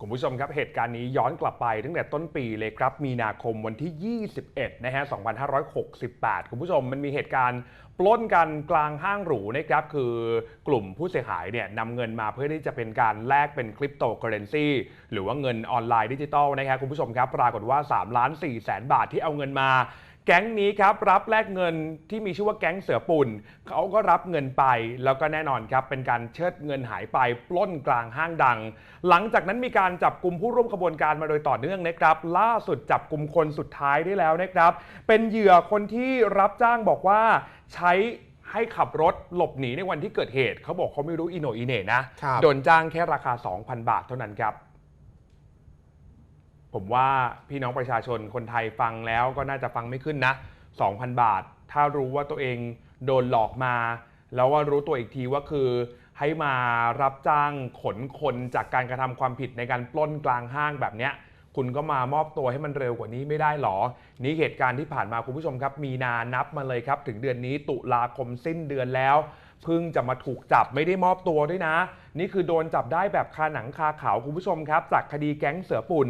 คุณผู้ชมครับ เหตุการณ์นี้ย้อนกลับไปตั้งแต่ต้นปีเลยครับ มีนาคมวันที่ 21 นะฮะ 2568 คุณผู้ชมมันมีเหตุการณ์ปล้นกันกลางห้างหรูนะครับ คือกลุ่มผู้เสียหายเนี่ยนำเงินมาเพื่อที่จะเป็นการแลกเป็นคริปโตเคอเรนซีหรือว่าเงินออนไลน์ดิจิตอลนะครับคุณผู้ชมครับ ปรากฏว่า 3 ล้าน4แสนบาทที่เอาเงินมา แก๊งนี้ครับรับแลกเงินที่มีชื่อว่าแก๊งเสือปุ่นเขาก็รับเงินไปแล้วก็แน่นอนครับเป็นการเชิดเงินหายไปปล้นกลางห้างดัง หลังจากนั้นมีการจับกลุ่มผู้ร่วมขบวนการมาโดยต่อเนื่องนะครับ ล่าสุดจับกลุ่มคนสุดท้ายได้แล้วนะครับ เป็นเหยื่อคนที่รับจ้างบอกว่าใช้ให้ขับรถหลบหนีในวันที่เกิดเหตุเขาบอกเขาไม่รู้อีโหนอีเหน่นะครับโดนจ้างแค่ราคา 2,000 บาทเท่านั้นครับ ผมว่าพี่น้องประชาชนคนไทยฟังแล้วก็น่าจะฟังไม่ขึ้นนะ 2,000 บาท ถ้ารู้ว่าตัวเองโดนหลอกมา แล้วว่ารู้ตัวอีกทีว่าคือ ให้มารับจ้างขนคนจากการกระทำความผิดในการปล้นกลางห้างแบบเนี้ยคุณก็มามอบตัวให้มันเร็วกว่านี้ไม่ได้หรอ นี่เหตุการณ์ที่ผ่านมาคุณผู้ชมครับ มีนานับมาเลยครับ ถึงเดือนนี้ตุลาคมสิ้นเดือนแล้ว เพิ่งจะมาถูกจับไม่ได้มอบตัวด้วยนะ นี่คือโดนจับได้แบบคาหนังคาเขาคุณผู้ชมครับ จากคดีแก๊งเสือปุ่น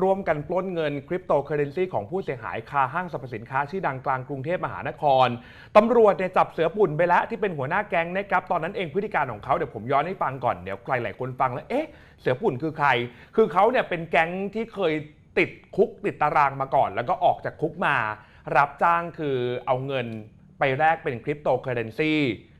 ร่วมกันปล้นเงินคริปโตเคอเรนซีของผู้เสียหายคาห้างสรรพสินค้าชื่อดังกลางกรุงเทพมหานครตำรวจเนี่ยจับเสือปุ่นไปแล้วที่เป็นหัวหน้าแก๊งนะครับตอนนั้นเองพฤติการของเขาเดี๋ยวผมย้อนให้ฟังก่อนเดี๋ยวใครหลายคนฟังแล้วเอ๊ะเสือปุ่นคือใคร คือเขาเนี่ยเป็นแก๊งที่เคยติดคุกติดตารางมาก่อน แล้วก็ออกจากคุกมา รับจ้างคือเอาเงินไปแลกเป็นคริปโตเคอเรนซี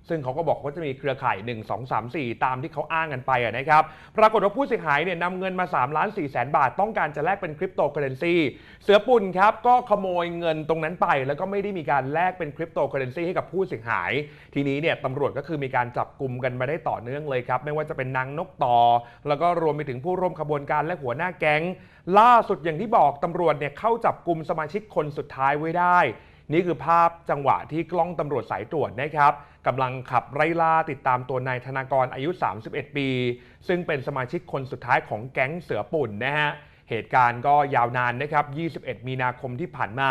ซึ่งเขาก็บอกว่าจะมีเครือข่าย 1 2 3 4 ตามที่เขาอ้างกันไปะนะครับ ปรากฏว่าผู้เสียหายเนี่ยนำเงินมา3ล้าน4แสนบาท ต้องการจะแลกเป็นคริปโตเคอเรนซี เสือปุ่นครับก็ขโมยเงินตรงนั้นไป แล้วก็ไม่ได้มีการแลกเป็นคริปโตเคอเรนซีให้กับผู้เสียหาย ทีนี้เนี่ยตำรวจก็คือมีการจับกลุ่มกันมาได้ต่อเนื่องเลยครับ ไม่ว่าจะเป็นนางนกต่อ แล้วก็รวมไปถึงผู้ร่วมขบวนการและหัวหน้าแก๊ง ล่าสุดอย่างที่บอกตำรวจเนี่ยเข้าจับกลุ่มสมาชิกคนสุดท้ายไว้ได้ นี่คือภาพจังหวะที่กล้องตำรวจสายตรวจนะครับ กำลังขับไล่ล่าติดตามตัวนายธนากรอายุ 31 ปี ซึ่งเป็นสมาชิกคนสุดท้ายของแก๊งเสือปุ่นนะฮะเหตุการณ์ก็ยาวนานนะครับ 21 มีนาคมที่ผ่านมา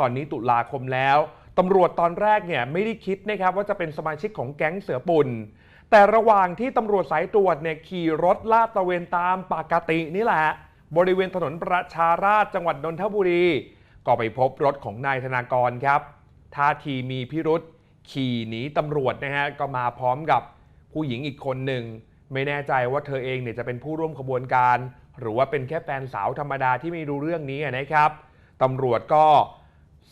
ตอนนี้ตุลาคมแล้วตำรวจตอนแรกเนี่ยไม่ได้คิดนะครับว่าจะเป็นสมาชิกของแก๊งเสือปุ่น แต่ระหว่างที่ตำรวจสายตรวจเนี่ยขี่รถลาดตระเวนตามปกตินี่แหละ บริเวณถนนประชาราษฎร์จังหวัดนนทบุรี ก็ไปพบรถของนายธนากรครับท่าทีมีพิรุษ ขี่หนีตำรวจนะฮะก็มาพร้อมกับผู้หญิงอีกคนหนึ่ง ไม่แน่ใจว่าเธอเองเนี่ยจะเป็นผู้ร่วมขบวนการ หรือว่าเป็นแค่แฟนสาวธรรมดาที่ไม่รู้เรื่องนี้นะครับตำรวจก็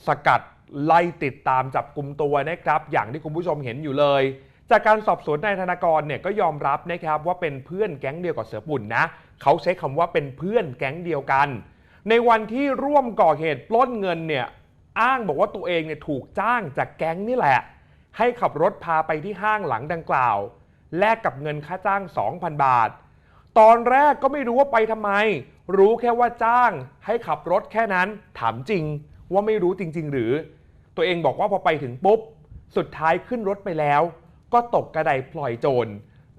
สกัดไล่ติดตามจับกลุ่มตัวนะครับ อย่างที่คุณผู้ชมเห็นอยู่เลย จากการสอบสวนนายธนากรเนี่ยก็ยอมรับนะครับว่าเป็นเพื่อนแก๊งเดียวกับเสือปุ่นนะเขาใช้คำว่าเป็นเพื่อนแก๊งเดียวกัน ในวันที่ร่วมก่อเหตุปล้นเงินเนี่ยอ้างบอกว่าตัวเองเนี่ยถูกจ้างจากแก๊งนี่แหละ ให้ขับรถพาไปที่ห้างหลังดังกล่าว แลกกับเงินค่าจ้าง 2,000 บาท ตอนแรกก็ไม่รู้ว่าไปทำไม รู้แค่ว่าจ้าง ให้ขับรถแค่นั้น ถามจริงว่าไม่รู้จริง ๆ หรือ ตัวเองบอกว่าพอไปถึงปุ๊บ สุดท้ายขึ้นรถไปแล้ว ก็ตกกระไดพลอยโจร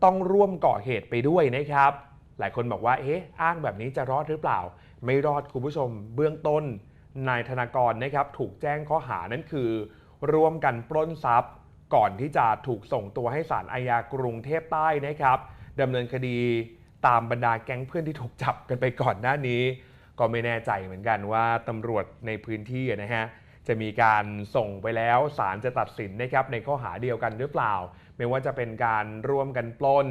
ต้องร่วมก่อเหตุไปด้วยนะครับ หลายคนบอกว่า เอ๊ะ อ้างแบบนี้จะรอดหรือเปล่า ไม่รอดคุณผู้ชม เบื้องต้น นายธนากรนะครับ ถูกแจ้งข้อหานั่นคือ ร่วมกันปล้นทรัพย์ ก่อนที่จะถูกส่งตัวให้ศาลอาญากรุงเทพใต้นะครับดำเนินคดีตามบรรดาแก๊งเพื่อนที่ถูกจับกันไปก่อนหน้านี้ ก็ไม่แน่ใจเหมือนกันว่าตำรวจในพื้นที่นะฮะจะมีการส่งไปแล้วศาลจะตัดสินนะครับในข้อหาเดียวกันหรือเปล่า ไม่ว่าจะเป็นการร่วมกันปล้น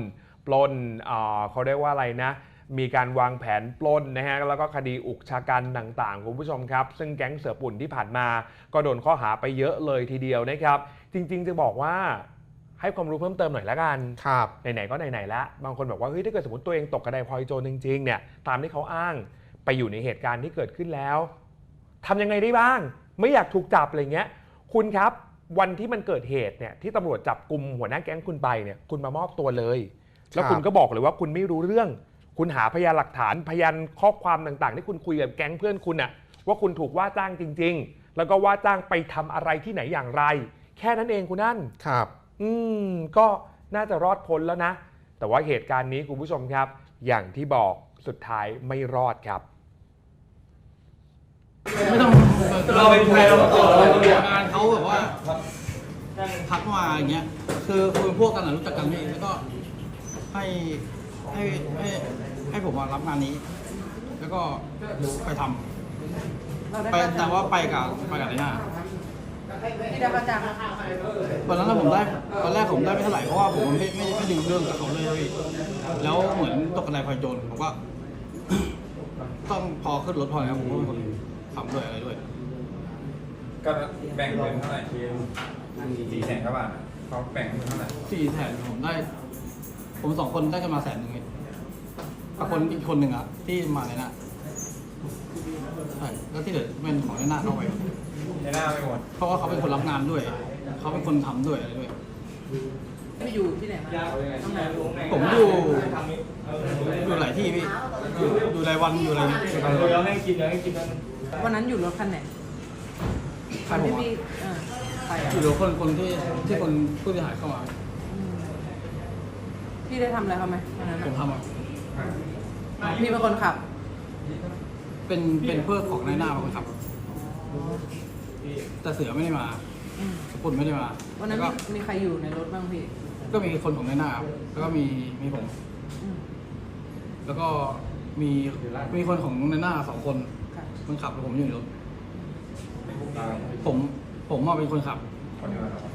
ปล้นเเขาเรียกว่าอะไรนะ มีการวางแผนปล้นนะฮะแล้วก็คดีอุกชะกันต่างๆคุณผู้ชมครับ ซึ่งแก๊งเสือปุ่นที่ผ่านมา ก็โดนข้อหาไปเยอะเลยทีเดียวนะครับ จริง ๆ จะบอกว่าให้ความรู้เพิ่มเติมหน่อยละกันครับไหนๆก็ไหนๆแล้วบางคนบอกว่าเฮ้ยถ้าเกิดสมมติตัวเองตกกระไดพลอยโจรจริงๆเนี่ยตามที่เขาอ้างไปอยู่ในเหตุการณ์ที่เกิดขึ้นแล้วทำยังไงได้บ้าง ไม่อยากถูกจับอะไรเงี้ย คุณครับวันที่มันเกิดเหตุเนี่ยที่ตำรวจจับกลุ่มหัวหน้าแก๊งคุณไปเนี่ยคุณมามอบตัวเลย แล้วครับคุณก็บอกเลยว่าคุณไม่รู้เรื่อง คุณหาพยานหลักฐานพยานข้อความต่างๆ ที่คุณคุยกับแก๊งเพื่อนคุณอะว่าคุณถูกว่าจ้างจริง ๆ แล้วก็ว่าจ้างไปทำอะไรที่ไหนอย่างไร แค่นั้นเองคุณนั่น ครับ อืมก็น่าจะรอดพ้นแล้วนะ แต่ว่าเหตุการณ์นี้คุณผู้ชมครับ อย่างที่บอกสุดท้ายไม่รอดครับไม่ต้องเราเป็นใครเราก็ต่อเราเป็นงานเขาแบบว่าทักมาอย่างเงี้ย คือคุยพวกกันอะรู้จักกันนี่แล้วก็ให้ ให้ให้ให้ผมมารับงานนี้ แล้วก็ไปทำเราได้ไปค่าแต่จ้างว่าไปกับไปกับไอ้หน้าที่ได้ค่าจ้างตอนนั้นนะผมได้ตอนแรกผมได้ไม่เท่าไหร่เพราะว่าผมไม่ไม่ไม่ดึงเรื่องกับเขาเลยนะพี่แล้วเหมือนตกกระไดพลอยโจรผมก็ต้องพอขึ้นรถพอแล้วผมก็เป็นคนทำด้วยอะไรด้วย ก็แบ่งเงินเท่าไหร่สี่แสนกว่าบาทอะเขาแบ่งเงินเท่าไหร่ สี่แสนผมได้ ผมสองคนได้กันมาแสนหนึ่งเอง กับคนอีกคนหนึ่งอะที่มาในหน้าใช่แล้วที่เหลือเป็นของในหน้าเข้าไปในหน้าไม่หมดเพราะว่าเขาเป็นคนรับงานด้วย เขาเป็นคนทำด้วยอะไรด้วยพี่อยู่ที่ไหนมาต้องนานผมอยู่อยู่หลายที่พี่อยู่อยู่รายวันอยู่อะไรเนี่ยเราให้กินเราให้กินนั่นวันนั้นอยู่รถคันไหนใครผมที่อะพี่เออใครอะอยู่กับคนคนที่ที่คนผู้เสียหายเข้ามาอืมพี่ได้ทำอะไรเขาไหมวันนั้นผมอะทำอะ พี่เป็นคนขับ เป็นเป็นเพื่อนของนายหน้าเป็นคนขับ แต่เสือไม่ได้มาอืมสกุลไม่ได้มาวันนั้นแล้วมีก็มีใครอยู่ในรถบ้างพี่ก็มีคนของนายหน้าครับแล้วก็มีมีผม อืมแล้วก็มีมีคนของนายหน้าสองคนค่ะคนขับแล้วผมอยู่ในรถตายผมผมมาเป็นคนขับ คนเดียวเหรอ